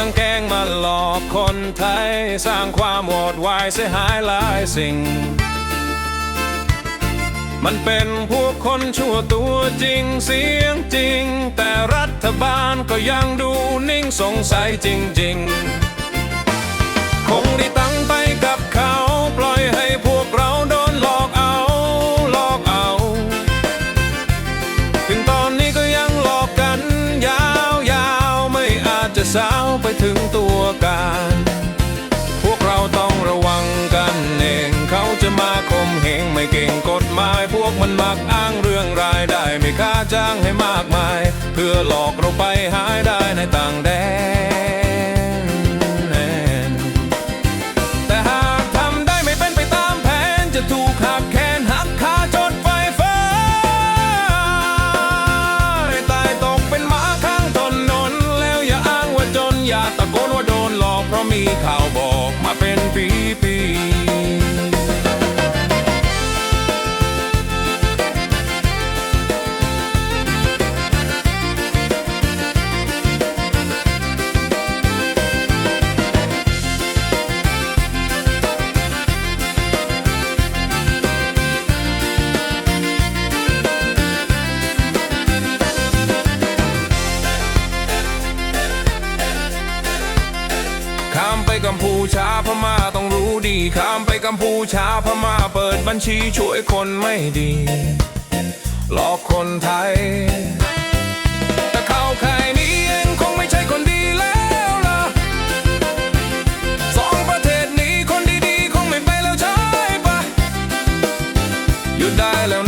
ั้งแกงมาหลอกคนไทย สร้างความโหดวายเสียหายหลายสิ่ง มันเป็นพวกคนชั่วตัวจริงเสียงจริง แต่รัฐบาลก็ยังดูนิ่งสงสัยจริง ๆ คงได้ตั้งไปกับเขาปล่อยให้พวกเราโดนหลอกเอาหลอกเอา ถึงตอนนี้ก็ยังหลอกกันยาวๆไม่อาจจะสาว ถึงตัวการ พวกเราต้องระวังกันเอง เขาจะมาคมเหงไม่เก่งกฎหมาย พวกมันมักอ้างเรื่องรายได้ ไม่ค่าจ้างให้มากมาย เพื่อหลอกเราไปหายได้ในต่างแดน แต่หากทำได้ไม่เป็นไปตามแผนจะถูกหักแขนหักขาจ ตะโกนว่าโดนหลอกเพราะมีข่าวบอกมาเป็นปีปี ข้ามไปกัมพูชาพม่าต้องรู้ดี ข้ามไปกัมพูชาพม่าเปิดบัญชีช่วยคนไม่ดี หลอกคนไทย แต่เข้าค่ายนี้เองคงไม่ใช่คนดีแล้วล่ะสองประเทศนี้คนดีๆ คงไม่ไปแล้วใช่ปะหยุดได้แล้ว